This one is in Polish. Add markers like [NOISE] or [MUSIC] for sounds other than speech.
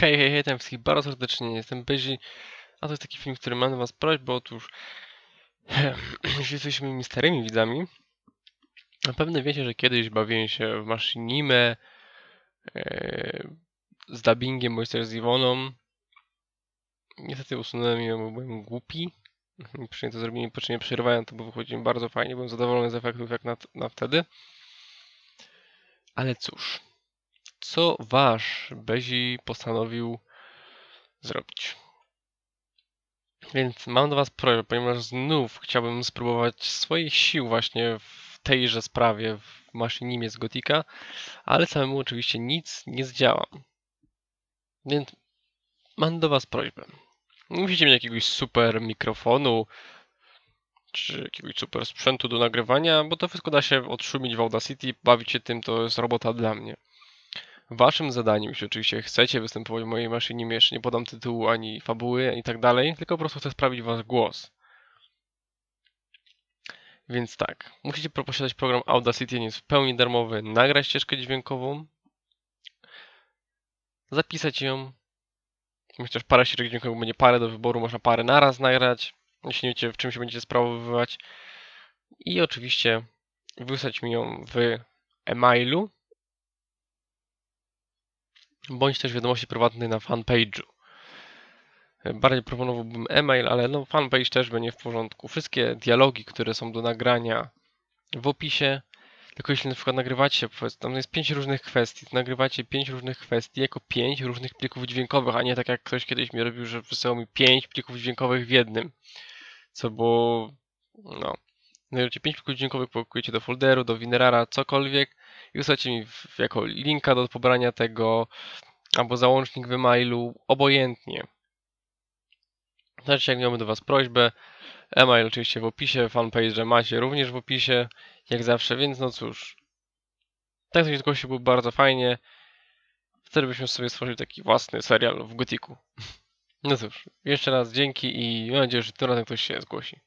Hej, hej, hej, tam wszystkich bardzo serdecznie, jestem Bezi, a to jest taki film, w którym mam do was prośbę, otóż [CLEARS THROAT] jeśli jesteśmy moimi starymi widzami, na pewno wiecie, że kiedyś bawiłem się w maszynimę e, z dubbingiem, bądź też z Iwoną. Niestety usunąłem ją, bo byłem głupi. Przynajmniej to zrobiłem, po czym nie przerywałem, to bo wychodziło mi bardzo fajnie, byłem zadowolony z efektów jak na, na wtedy. Ale cóż, co wasz Bezi postanowił zrobić? Więc mam do was prośbę, ponieważ znów chciałbym spróbować swoich sił właśnie w tejże sprawie w maszynimie z Gotika, ale samemu oczywiście nic nie zdziałam. Więc mam do was prośbę. Nie musicie mieć jakiegoś super mikrofonu, czy jakiegoś super sprzętu do nagrywania, bo to wszystko da się odszumić w Audacity, bawić się tym, to jest robota dla mnie. Waszym zadaniem, jeśli oczywiście chcecie występować w mojej maszynie, jeszcze nie podam tytułu ani fabuły, ani tak dalej, tylko po prostu chcę sprawić wasz głos. Więc tak, musicie posiadać program Audacity, nie jest w pełni darmowy, nagrać ścieżkę dźwiękową, zapisać ją, chociaż parę ścieżek dźwiękowych będzie parę do wyboru, można parę naraz nagrać, jeśli nie wiecie w czym się będziecie sprawowywać i oczywiście wysłać mi ją w e-mailu, bądź też wiadomości prywatnej na fanpage'u. Bardziej proponowałbym e-mail, ale no fanpage też będzie w porządku. Wszystkie dialogi, które są do nagrania w opisie, tylko jeśli na przykład nagrywacie, tam jest pięć różnych kwestii, to nagrywacie pięć różnych kwestii jako pięć różnych plików dźwiękowych, a nie tak jak ktoś kiedyś mi robił, że wysyłał mi pięć plików dźwiękowych w jednym. Co było, no, nagrywacie pięć plików dźwiękowych, pakujecie do folderu, do Winerara, cokolwiek i wysłacie mi w, jako linka do pobrania tego, albo załącznik w e-mailu, obojętnie. Znaczy, jak miałbym do Was prośbę, e-mail oczywiście w opisie, fanpage macie również w opisie, jak zawsze, więc no cóż. Tak coś zgłosił, był bardzo fajnie. Wtedy byśmy sobie stworzyli taki własny serial w Gotiku. [LAUGHS] No cóż, jeszcze raz dzięki i mam nadzieję, że tym razem ktoś się zgłosi.